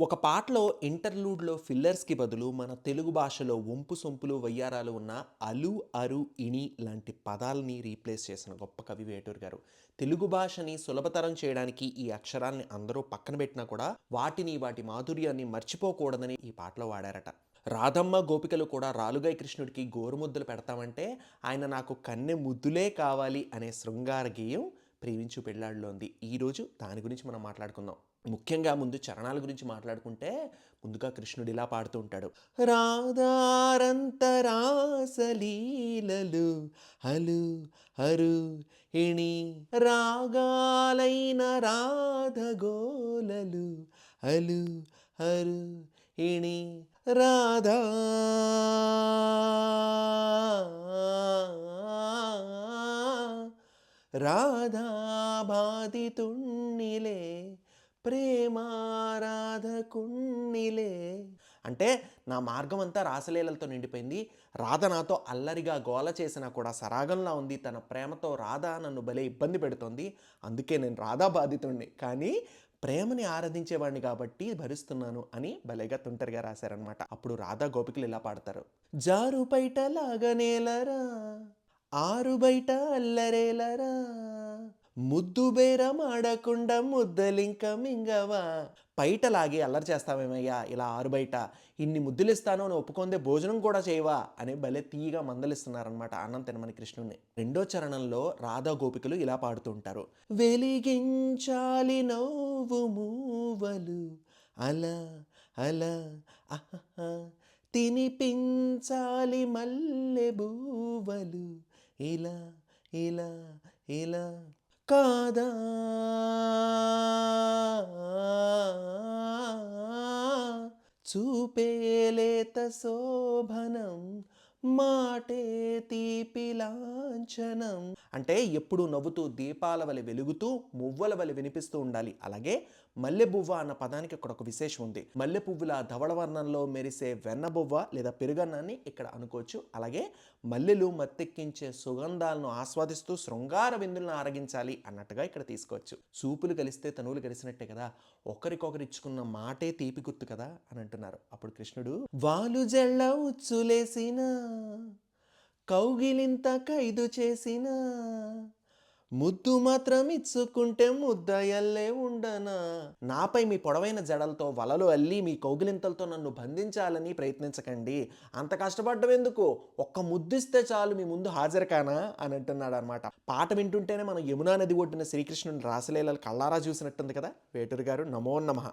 ఒక పాటలో ఇంటర్లూడ్లో ఫిల్లర్స్కి బదులు మన తెలుగు భాషలో వంపు సొంపులు వయ్యారాలు ఉన్న అలు అరు ఇణి లాంటి పదాలని రీప్లేస్ చేసిన గొప్ప కవి వేటూరు గారు. తెలుగు భాషని సులభతరం చేయడానికి ఈ అక్షరాల్ని అందరూ పక్కన పెట్టినా కూడా వాటిని వాటి మాధుర్యాన్ని మర్చిపోకూడదని ఈ పాటలో వాడారట. రాధమ్మ గోపికలు కూడా రాలుగై కృష్ణుడికి గోరుముద్దలు పెడతామంటే ఆయన నాకు కన్నె ముద్దులే కావాలి అనే శృంగార గేయం ప్రేమించు పెళ్ళాడులో ఉంది ఈరోజు దాని గురించి మనం మాట్లాడుకుందాం. ముఖ్యంగా ముందు చరణాల గురించి మాట్లాడుకుంటే ముందుగా కృష్ణుడు ఇలా పాడుతూ ఉంటాడు. రాధారంతరాసలీలలు హలు హరు ఇణి రాగాలైన రాధగోలలు హలు హరు ఇణి రాధా రాధా బాధితుణ్ణిలే ప్రేమారాధకుణ్ణిలే. అంటే నా మార్గం అంతా రాసలీలలతో నిండిపోయింది. రాధ నాతో అల్లరిగా గోల చేసినా కూడా సరాగంలా ఉంది. తన ప్రేమతో రాధ నన్ను భలే ఇబ్బంది పెడుతోంది. అందుకే నేను రాధా బాధితుణ్ణి కానీ ప్రేమని ఆరాధించేవాడిని కాబట్టి భరిస్తున్నాను అని భలేగా తుంటరిగా రాశారనమాట అప్పుడు రాధా గోపికలు ఇలా పాడతారు. జారు బయట లాగనేలరా ఆరు బయట అల్లరేలరా. ముద్దు బేరం ఆడకుండా ముద్దలింక మింగవా. బయటలాగి అల్లరి చేస్తావేమయ్యా? ఇలా ఆరు బయట. ఇన్ని ముద్దులు ఇస్తాను అని ఒప్పుకొందే భోజనం కూడా చేయవా? అని భలే తీయగా మందలిస్తున్నారనమాట అన్నం తినమని కృష్ణుణ్ణి. రెండో చరణంలో రాధా గోపికలు ఇలా పాడుతుంటారు వెలిగించాలి నవ్వు మూవలు. అలా అలా అహహ. తినిపించాలి మల్లె బూవలు. ఇలా ఇలా ఇలా కాదా? చూపేలేత శోభనం మాటే తీపి లాంఛనం. అంటే ఎప్పుడు నవ్వుతూ దీపాల వలె వెలుగుతూ మువ్వల వలె వినిపిస్తూ ఉండాలి. అలాగే మల్లె బువ్వ అన్న పదానికి ఇక్కడ ఒక విశేషం ఉంది. మల్లె పువ్వుల ధవళ వర్ణంలో మెరిసే వెన్న బువ్వ లేదా పెరుగన్నాన్ని ఇక్కడ అనుకోవచ్చు. అలాగే మల్లెలు మత్తెక్కించే సుగంధాలను ఆస్వాదిస్తూ శృంగార విందులను ఆరగించాలి అన్నట్టుగా ఇక్కడ తీసుకోవచ్చు. సూపులు కలిస్తే తనువులు కలిసినట్టే కదా ఒకరికొకరు ఇచ్చుకున్న మాటే తీపి గుర్తు కదా అని అంటున్నారు. అప్పుడు కృష్ణుడు వాలు జళ్ళ ఉచ్చులేసిన కౌగిలింత ఖైదు చేసిన. ముద్దు మాత్రం ఇచ్చుకుంటే ముద్దయల్లే ఉండనా. నాపై మీ పొడవైన జడలతో వలలు అల్లి మీ కౌగిలింతలతో నన్ను బంధించాలని ప్రయత్నించకండి. అంత కష్టపడ్డం ఎందుకు? ఒక్క ముద్దిస్తే చాలు మీ ముందు హాజరు కానా అని అంటున్నాడు అనమాట పాట వింటుంటేనే మనం యమునా నది ఒడ్డున శ్రీకృష్ణుని రాసలీలలు కళ్ళారా చూసినట్టుంది కదా? వేటూరు గారు నమో నమః.